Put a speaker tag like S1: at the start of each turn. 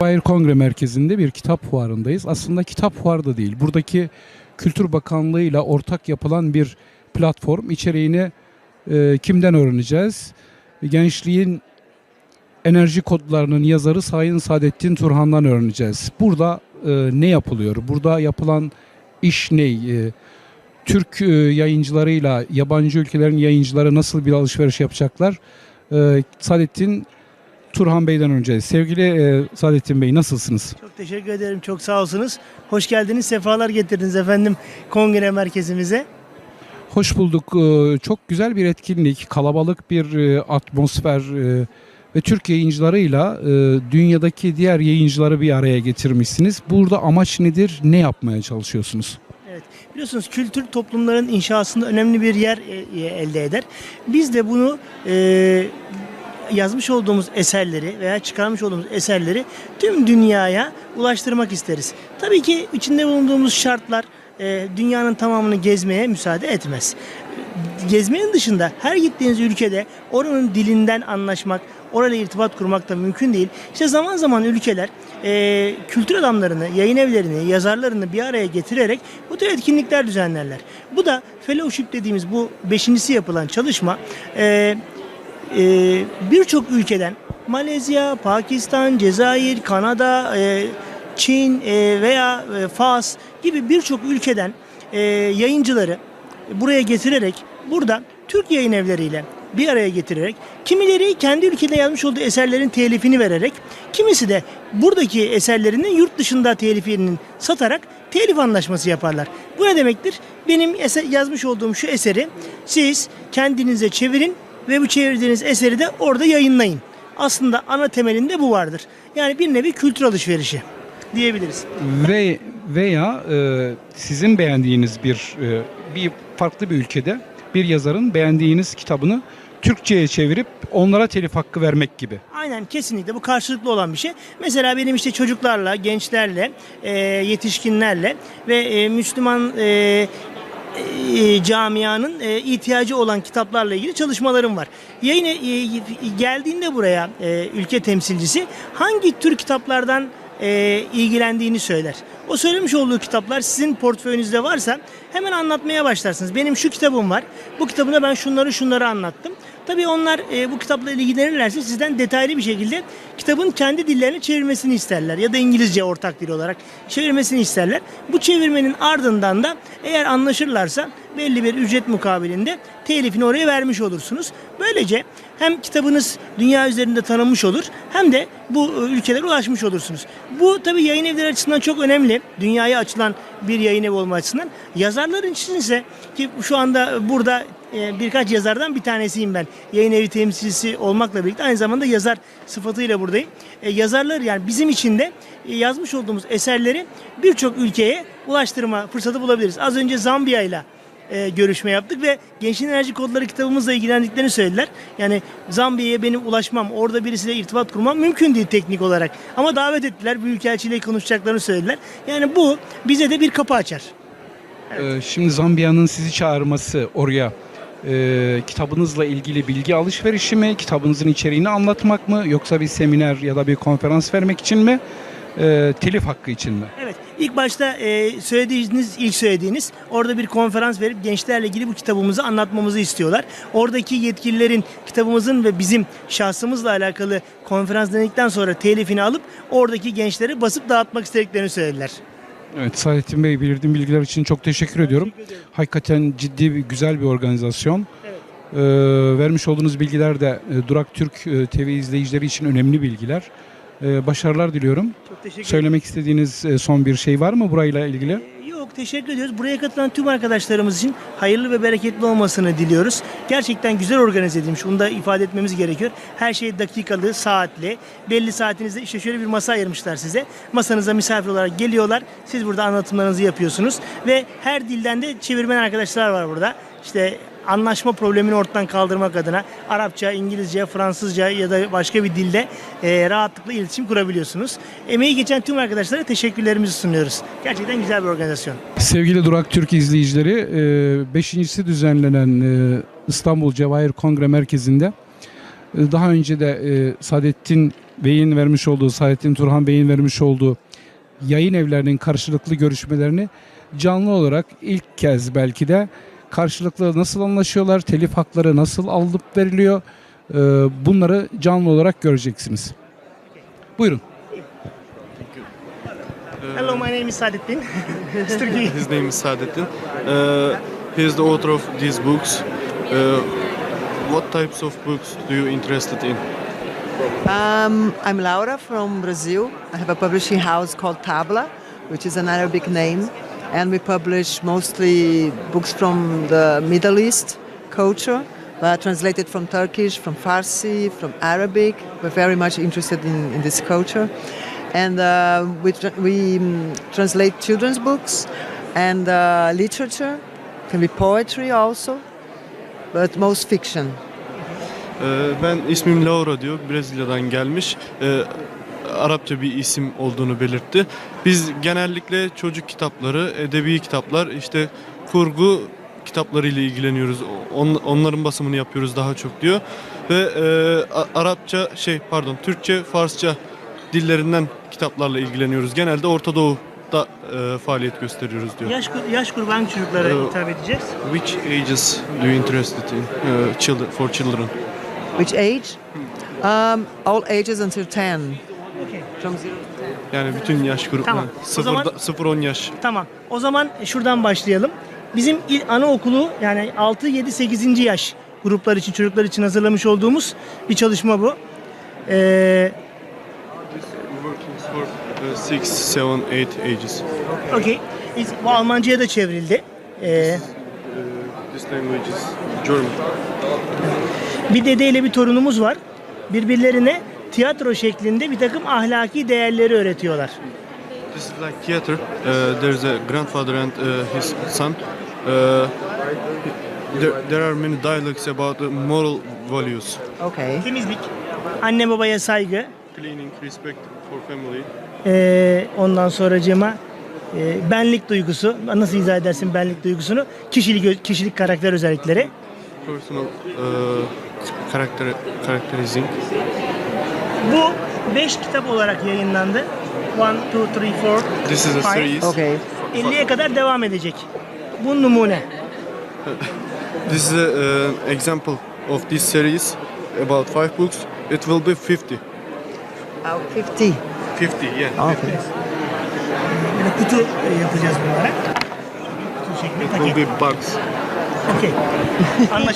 S1: Bayır Kongre Merkezi'nde bir kitap fuarındayız. Aslında kitap fuarı da değil. Buradaki Kültür Bakanlığı ile ortak yapılan bir platform. İçeriğini e, kimden öğreneceğiz? Gençliğin enerji kodlarının yazarı Sayın Saadettin Turhan'dan öğreneceğiz. Burada e, ne yapılıyor? Burada yapılan iş ne? E, Türk e, yayıncılarıyla yabancı ülkelerin yayıncıları nasıl bir alışveriş yapacaklar? E, Saadettin Turhan Bey'den önce. Sevgili e, Saadettin Bey nasılsınız?
S2: Çok teşekkür ederim. Çok sağ olsunuz. Hoş geldiniz. Sefalar getirdiniz efendim kongre merkezimize.
S1: Hoş bulduk. E, Çok güzel bir etkinlik, kalabalık bir e, atmosfer e, ve Türk yayıncılarıyla e, dünyadaki diğer yayıncıları bir araya getirmişsiniz. Burada amaç nedir? Ne yapmaya çalışıyorsunuz?
S2: Evet. Biliyorsunuz kültür toplumların inşasında önemli bir yer e, elde eder. Biz de bunu e, yazmış olduğumuz eserleri veya çıkarmış olduğumuz eserleri tüm dünyaya ulaştırmak isteriz. Tabii ki içinde bulunduğumuz şartlar e, dünyanın tamamını gezmeye müsaade etmez. Gezmenin dışında her gittiğiniz ülkede oranın dilinden anlaşmak, orayla irtibat kurmak da mümkün değil. İşte zaman zaman ülkeler e, kültür adamlarını, yayın evlerini, yazarlarını bir araya getirerek bu tür etkinlikler düzenlerler. Bu da fellowship dediğimiz bu beşincisi yapılan çalışma e, e, birçok ülkeden Malezya, Pakistan, Cezayir, Kanada, e, Çin e, veya e, Fas gibi birçok ülkeden e, yayıncıları buraya getirerek burada Türk yayın evleriyle bir araya getirerek kimileri kendi ülkede yazmış olduğu eserlerin telifini vererek kimisi de buradaki eserlerinin yurt dışında telifini satarak telif anlaşması yaparlar. Bu ne demektir? Benim eser, yazmış olduğum şu eseri siz kendinize çevirin ve bu çevirdiğiniz eseri de orada yayınlayın. Aslında ana temelinde bu vardır. Yani bir nevi kültür alışverişi diyebiliriz.
S1: Ve veya e, sizin beğendiğiniz bir e, bir farklı bir ülkede bir yazarın beğendiğiniz kitabını Türkçe'ye çevirip onlara telif hakkı vermek gibi.
S2: Aynen kesinlikle bu karşılıklı olan bir şey. Mesela benim işte çocuklarla, gençlerle, e, yetişkinlerle ve e, Müslüman e, e, camianın e, ihtiyacı olan kitaplarla ilgili çalışmalarım var. Yayına e, geldiğinde buraya e, ülke temsilcisi hangi tür kitaplardan e, ilgilendiğini söyler. O söylemiş olduğu kitaplar sizin portföyünüzde varsa hemen anlatmaya başlarsınız. Benim şu kitabım var. Bu kitabında ben şunları şunları anlattım. Tabii onlar e, bu kitapla ilgilenirlerse sizden detaylı bir şekilde kitabın kendi dillerine çevirmesini isterler. Ya da İngilizce ortak dil olarak çevirmesini isterler. Bu çevirmenin ardından da eğer anlaşırlarsa belli bir ücret mukabilinde telifini oraya vermiş olursunuz. Böylece hem kitabınız dünya üzerinde tanınmış olur hem de bu e, ülkelere ulaşmış olursunuz. Bu tabii yayın evleri açısından çok önemli. Dünyaya açılan bir yayın evi olma açısından. Yazarların için ise ki şu anda burada e, birkaç yazardan bir tanesiyim ben. Yayın evi temsilcisi olmakla birlikte aynı zamanda yazar sıfatıyla buradayım. E, yazarlar yani bizim için de e, yazmış olduğumuz eserleri birçok ülkeye ulaştırma fırsatı bulabiliriz. Az önce Zambiya ile e, görüşme yaptık ve Gençliğin Enerji Kodları kitabımızla ilgilendiklerini söylediler. Yani Zambiya'ya benim ulaşmam, orada birisiyle irtibat kurmam mümkün değil teknik olarak. Ama davet ettiler, büyükelçiyle konuşacaklarını söylediler. Yani bu bize de bir kapı açar.
S1: E, şimdi Zambiya'nın sizi çağırması oraya e, kitabınızla ilgili bilgi alışverişi mi, kitabınızın içeriğini anlatmak mı yoksa bir seminer ya da bir konferans vermek için mi, e, telif hakkı için mi?
S2: Evet. İlk başta e, söylediğiniz, ilk söylediğiniz orada bir konferans verip gençlerle ilgili bu kitabımızı anlatmamızı istiyorlar. Oradaki yetkililerin kitabımızın ve bizim şahsımızla alakalı konferans denedikten sonra telifini alıp oradaki gençlere basıp dağıtmak istediklerini söylediler.
S1: Evet Saadettin Bey belirttiğim bilgiler için çok teşekkür ediyorum.
S2: Teşekkür ederim.
S1: Hakikaten ciddi bir güzel bir organizasyon.
S2: Evet.
S1: Ee, vermiş olduğunuz bilgiler de e, Durak Türk e, TV izleyicileri için önemli bilgiler. Ee, başarılar diliyorum.
S2: Çok teşekkür ederim.
S1: Söylemek istediğiniz e, son bir şey var mı burayla ilgili?
S2: Yok teşekkür ediyoruz. Buraya katılan tüm arkadaşlarımız için hayırlı ve bereketli olmasını diliyoruz. Gerçekten güzel organize edilmiş. Bunu da ifade etmemiz gerekiyor. Her şey dakikalı, saatli. Belli saatinizde işte şöyle bir masa ayırmışlar size. Masanıza misafir olarak geliyorlar. Siz burada anlatımlarınızı yapıyorsunuz. Ve her dilden de çevirmen arkadaşlar var burada. İşte anlaşma problemini ortadan kaldırmak adına Arapça, İngilizce, Fransızca ya da başka bir dilde e, rahatlıkla iletişim kurabiliyorsunuz. Emeği geçen tüm arkadaşlara teşekkürlerimizi sunuyoruz. Gerçekten güzel bir organizasyon.
S1: Sevgili Durak Türk izleyicileri, e, beşincisi düzenlenen e, İstanbul Cevahir Kongre Merkezi'nde e, daha önce de e, Saadettin Bey'in vermiş olduğu, Saadettin Turhan Bey'in vermiş olduğu yayın evlerinin karşılıklı görüşmelerini canlı olarak ilk kez belki de karşılıklı nasıl anlaşıyorlar, telif hakları nasıl alıp veriliyor e, bunları canlı olarak göreceksiniz. Buyurun.
S2: Hello, my name is Turkey.
S3: His name is Saadettin. Uh, he is the author of these books. Uh, what types of books do you interested in?
S4: Um, I'm Laura from Brazil. I have a publishing house called Tabla, which is an Arabic name, and we publish mostly books from the Middle East culture, but translated from Turkish, from Farsi, from Arabic. We're very much interested in, in this culture, and uh, we, tra- we um, translate children's books and uh, literature. Can be poetry also, but most fiction.
S3: Ben ismim Laura diyor. Brezilya'dan gelmiş. Arapça bir isim olduğunu belirtti. Biz genellikle çocuk kitapları, edebi kitaplar, işte kurgu kitapları ile ilgileniyoruz. On- onların basımını yapıyoruz daha çok diyor. Ve e, Arapça şey pardon Türkçe, Farsça dillerinden kitaplarla ilgileniyoruz. Genelde Orta Doğu'da e, faaliyet gösteriyoruz diyor.
S2: Yaş, yaş grubu hangi çocuklara
S3: Ee,
S2: hitap edeceğiz?
S3: Which ages do you interested in uh, children for children?
S4: Which age? Um, all ages until 10.
S2: Okay.
S3: Yani bütün yaş grubu.
S2: Tamam. O zaman-
S3: 0-10 yaş.
S2: Tamam. O zaman şuradan başlayalım. Bizim il- anaokulu yani 6, 7, 8. yaş gruplar için, çocuklar için hazırlamış olduğumuz bir çalışma bu. Ee,
S3: Working for 6, 7, 8 ages.
S2: Okey. Biz- Bu Almanca'ya da çevrildi. Ee,
S3: This language is German.
S2: bir dedeyle bir torunumuz var. Birbirlerine tiyatro şeklinde bir takım ahlaki değerleri öğretiyorlar.
S3: This is like theater. Uh, there's a grandfather and uh, his son. Uh, there, there are many dialogues about the moral values.
S4: Okay.
S2: Temizlik, anne babaya saygı,
S3: Cleaning, respect for family.
S2: ee, ondan sonracığıma e, benlik duygusu. Nasıl izah edersin benlik duygusunu? Kişilik, kişilik karakter özellikleri.
S3: Personal uh, character, characterizing.
S2: Bu 5 kitap olarak yayınlandı. 1, 2, 3, 4,
S3: This is a series.
S4: Okay.
S2: 50'ye kadar devam edecek. Bu numune.
S3: This is an uh, example of this series about five books. It will be 50.
S4: Oh, 50.
S3: 50, yeah.
S4: Okay.
S2: Böyle kutu e, yapacağız bunlara. Kutu şeklinde
S3: It will
S2: paket.
S3: be bugs.
S2: Okey. Anlaşıldı.